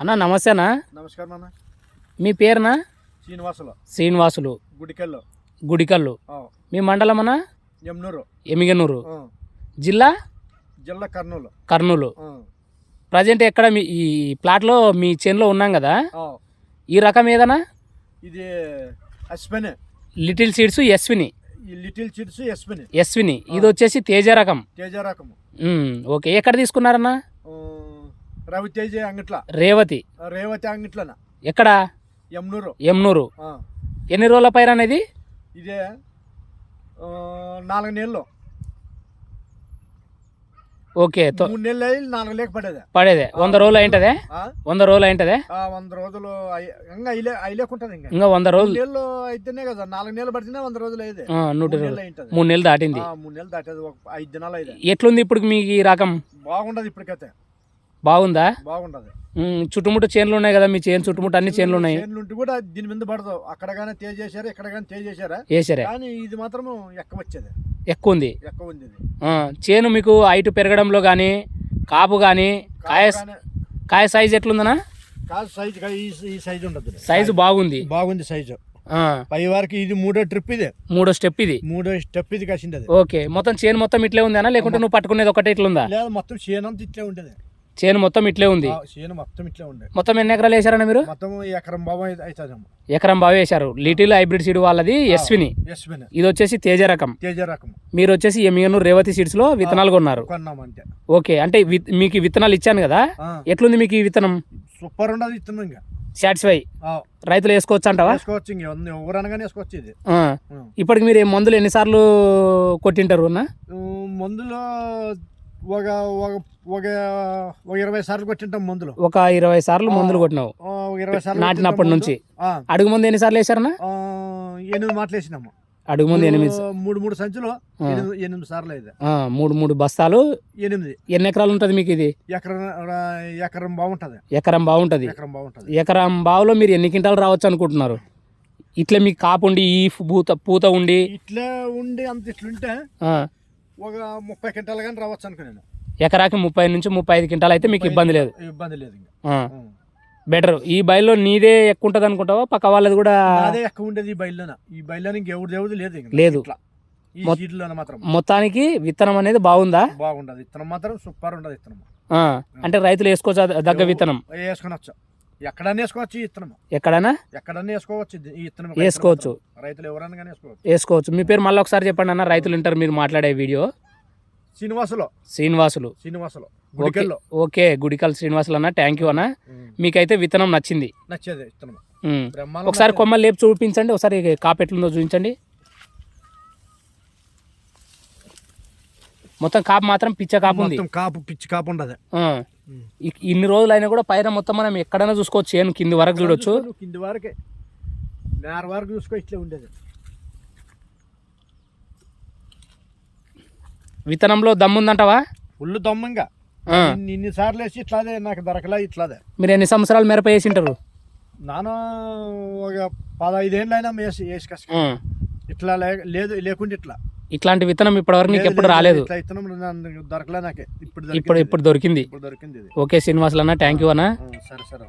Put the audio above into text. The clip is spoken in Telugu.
అన్న నమస్తే అన్న నమస్కారం అన్న. మీ పేరునా? శ్రీనివాసులు. శ్రీనివాసులు. గుడికల్లు. ఆ, మీ మండలం అన్న యమునూరు ఎమిగనూరు జిల్లా? జిల్లా కర్నూలు. కర్నూలు. ప్రజెంట్ ఎక్కడ మీ ఈ ప్లాట్లో మీ చేనులో ఉన్నాం కదా? ఈ రకం ఏదన్నా? ఇది అస్పెన్ లిటిల్ సీడ్స్ ఎస్విని ఈ లిటిల్ చిట్స్ ఎస్పెన్ ఎస్విని ఇది వచ్చేసి తేజ రకం. Teja um, okay. ఎక్కడ తీసుకున్నారన్నా? రవితేజ అంగిట్ల. రేవతి. రేవతి అంగిట్లన? ఎక్కడ? ఎమ్నూరు ఆ, ఎన్ని రోజుల పైర అనేది? ఇదే నాలుగు నెలలు. ఓకే మూడు నెలలు అయ్యి నాలుగు లేక పడేది. పడేదే. వంద రోజులు అయింటదే? వంద రోజులు అయింటదే? వంద రోజులు అయ్యి- ఇంకా అయిలేకుంటుంది ఇంకా. ఇంకా వంద రోజులు. నెలలు అయితేనే కదా నాలుగు నెలలు పడితేనే వంద రోజులు ఆ, నూట మూడు నెలలు అయింటది. మూడు నెలలు దాటింది. మూడు నెలలు దాటేది ఒక ఐదు దినాలు అయితే ఎట్లుంది ఇప్పుడు మీకు ఈ రకం? బాగుండదు ఇప్పటికైతే. బాగుందా? బాగుండదు. ఉమ్, చుట్టుముట్టు చేన్లు ఉన్నాయి కదా మీ చేను చుట్టుముట్టు అన్ని చేన్లు ఉన్నాయి. చేనులుంటి కూడా దీని మీద పడదు. అక్కడ కానీ తేజ్ చేశారు ఇక్కడ కానీ తేజ్ చేశారా వేసరే? కానీ ఇది మాత్రం ఎక్క వచ్చేది. ఎక్కువ ఉంది. ఎక్క ఉంది ఇది. చేను మీకు హైట్ పెరగడంలో కానీ కాపు కానీ కాయ కాయ సైజ్ ఎట్లుందనా కాదు సైజు కా- ఈ ఈ సైజు ఉండదు సైజు బాగుంది. బాగుంది సైజు. ఆ, పై వారికి ఇది మూడో ట్రిప్ ఇది. మూడో స్టెప్ ఇది. మూడో స్టెప్ ఇది కాసింది అది ఓకే మొత్తం చేను మొత్తం ఇట్లే ఉందేనా? లేకుంటే నువ్వు పట్టుకునేది ఒకటే ఇట్లుందా? లేదు మొత్తం చేను అంతా ఇట్లే ఉండేది. చేను మొత్తం ఇట్లే ఉంది. చేను మొత్తం ఇట్లే ఉండే. మొత్తం ఎన్ని ఎకరాలు వేసారన్న మీరు? మొత్తం ఎకరం బాబు అవుతుంది ఎకరం బాగా వేశారు. లిటిల్ హైబ్రిడ్ సీడ్ వాళ్ళది ఎస్విని ఎస్విన్ ఇది వచ్చేసి తేజ రకం. తేజ రకం. మీరు వచ్చేసి ఎమిగను రేవతి సీడ్స్లో విత్తనాలు కొన్నారు. ఓకే అంటే మీకు విత్తనాలు ఇచ్చాను కదా? ఎట్లుంది మీకు ఈ విత్తనం? సూపర్ ఉండదు ఇస్తున్నాం ఇంకా. సాటిస్ఫై రైతులు వేసుకోవచ్చు అంటావా? వేసుకోవచ్చు ఇది. ఇప్పటికి మీరు మందులు ఎన్నిసార్లు కొట్టింటారు మందులో ఒక ఒక ఒక ఇరవై సార్లు కొట్టింటాం మందులు. ఒక ఇరవై సార్లు మందులు కొట్టినావు. ఇరవై సార్లు నాటినప్పటి నుంచి. అడుగు ముందు ఎన్నిసార్లు వేసారన్నా ఆ, ఎనిమిది మాటలు వేసినాము. అడుగు ముందు ఎనిమిది మూడు- మూడు సంచులు. ఎనిమిది సార్లు అయితే. మూడు మూడు బస్తాలు ఎనిమిది. ఎన్ని ఎకరాలు ఉంటుంది మీకు ఇది? ఎకరం ఎకరం బాగుంటది. ఎకరం బాగుంటుంది. ఎకరం బాగుంటది. ఎకరం బావులో మీరు ఎన్ని క్వింటాలు రావచ్చు అనుకుంటున్నారు? ఇట్లా మీకు కాపు ఉండి ఈ పూత పూత ఉండి ఇట్లే ఉండి అంత ఇట్లుంటే ఒక ముప్పై క్వింటాలు కానీ రావచ్చు అనుకున్నాను ఎకరాకి ముప్పై నుంచి ముప్పై ఐదు క్వింటాలు అయితే మీకు ఇబ్బంది లేదు. ఇబ్బంది లేదు ఇంకా. బెటర్. ఈ బయలులో నీదే ఎక్కువ ఉంటుంది అనుకుంటావా? పక్క వాళ్ళది కూడా అదే ఎక్కువ ఉండేది ఈ బయలులోన? ఈ బయలులోన ఇంకెవరు దేవుడు లేదు లేదు. మొత్తానికి విత్తనం అనేది బాగుందా? బాగుండదు. ఇత్తనం మాత్రం సూపర్ ఉండదు ఇత్తనం ఆ, అంటే రైతులు వేసుకోవచ్చు దగ్గ విత్తనం. వేసుకొనొచ్చు వేసుకోవచ్చు ఈ ఇత్తనం ఎక్కడైనా వేసుకోవచ్చు ఈ ఇత్తనం వేసుకోవచ్చు. రైతులు కానీ వేసుకోవచ్చు. వేసుకోవచ్చు. మీ పేరు మళ్ళీ ఒకసారి చెప్పండి అన్న. రైతులు ఉంటారు మీరు మాట్లాడే వీడియో. శ్రీనివాసులో. శ్రీనివాసులు. శ్రీనివాసులో. ఓకే గుడికెల్లో ఓకే గుడికల్ శ్రీనివాసులు అన్న. థ్యాంక్ యూ అన్న. మీకైతే విత్తనం నచ్చింది. నచ్చేది ఒకసారి. కొమ్మలు లేపు చూపించండి. ఒకసారి కాపు ఎట్లుందో చూపించండి. మొత్తం కాపు మాత్రం పిచ్చ కాపు ఉంది. కాపు పిచ్చి కాపు ఉండదు. ఇన్ని రోజులు అయినా కూడా పైన మొత్తం మనం ఎక్కడైనా చూసుకోవచ్చు. ఏం కింది వరకు చూడొచ్చు. కింది వరకే. నేర వరకు చూసుకో ఇట్లే ఉండేది. విత్తనంలో దమ్ముందంటావా ఫుల్ దమ్మంగా. ఆ. ఇన్ని ఇన్ని సార్లు వేసి ఇట్లాదే నాకు దొరకలే ఇట్లాదే. మీరు ఎన్ని సంవత్సరాలు మిరప వేసింటారు? నాన్న ఒక పదహైదేళ్ళు అయినా వేసి వేసి కష్ట. ఇట్లా లేదు లేకుండా ఇట్లా. ఇట్లాంటి విత్తనం ఇప్పటివరకు నీకు ఎప్పుడు లేదు, రాలేదు. ఇప్పుడు ఇప్పుడు దొరికింది. ఓకే శ్రీనివాసులు అన్న థ్యాంక్ యూ అన్న. సరే సరే.